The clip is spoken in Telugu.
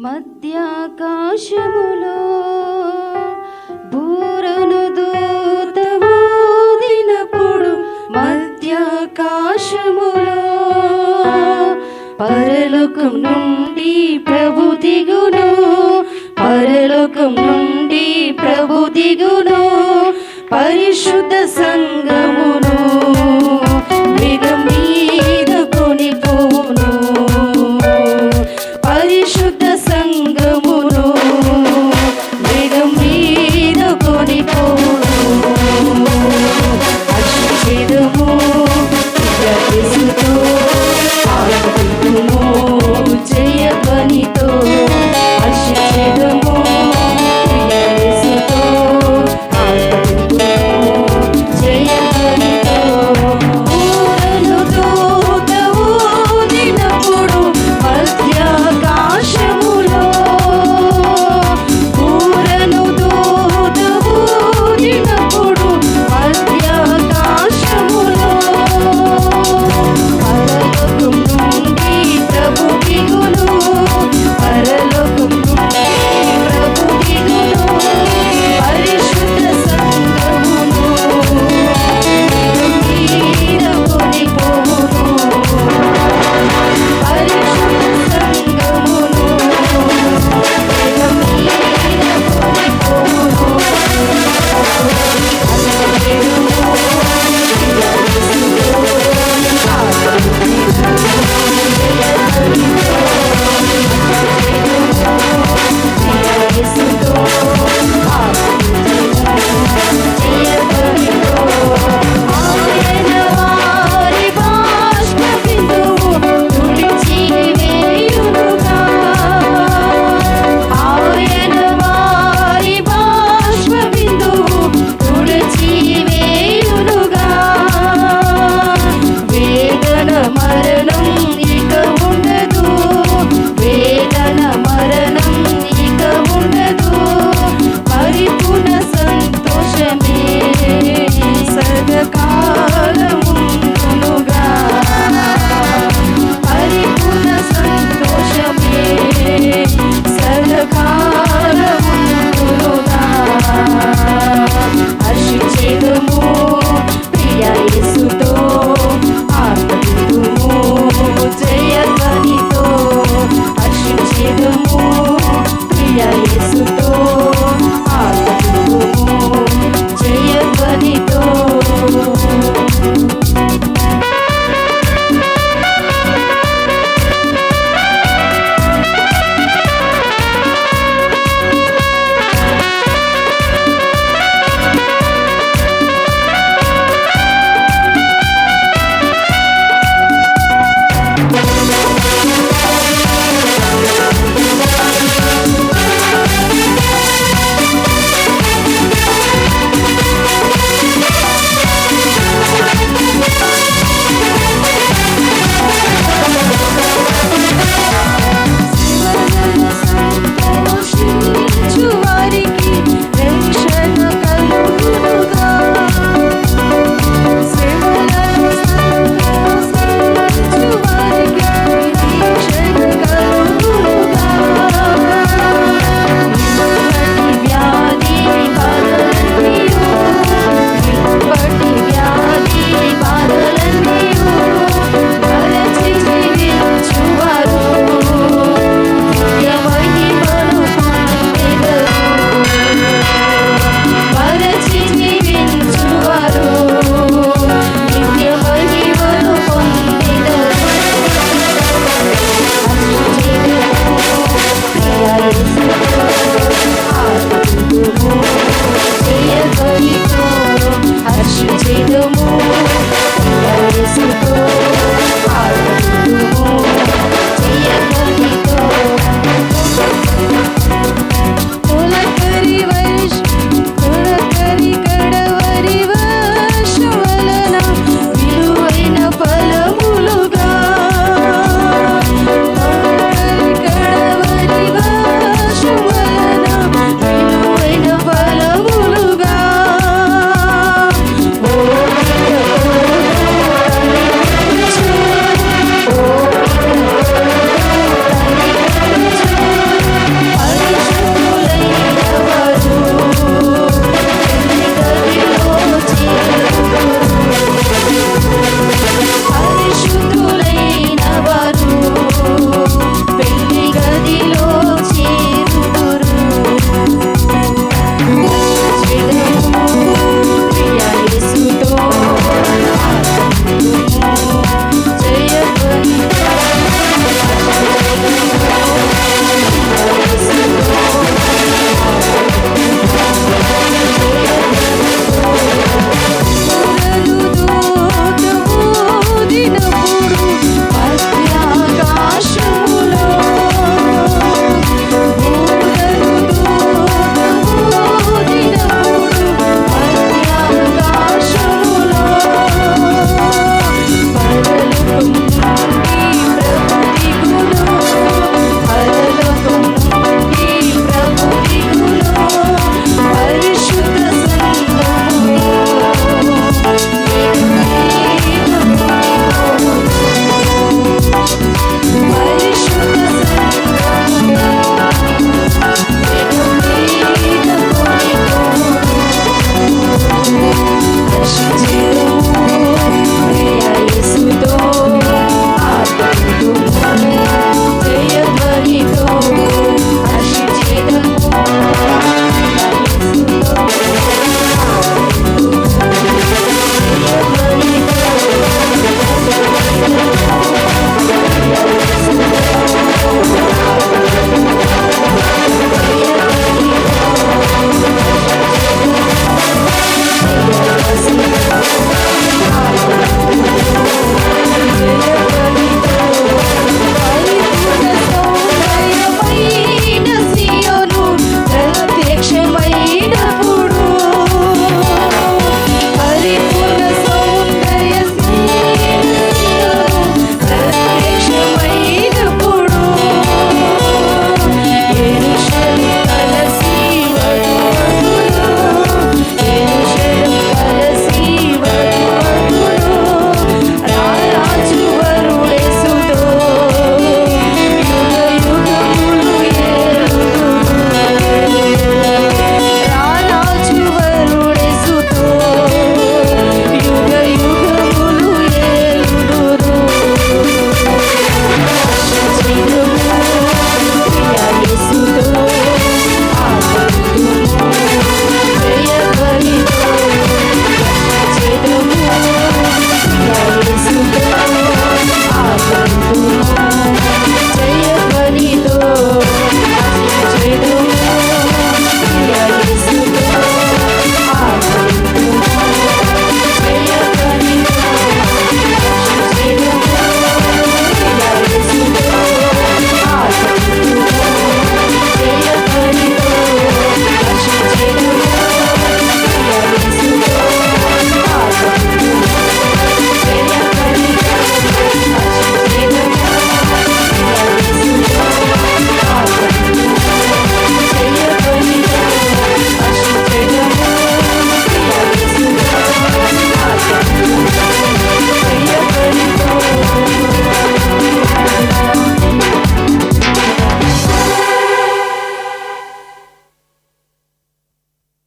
మధ్యాకాశములో బూరను దూత ఊదినప్పుడు మధ్యాకాశములో పరలోకం నుండి ప్రభు దిగును. పరలోకం నుండి ప్రభు దిగును. పరిశుద్ధ సంగము a isso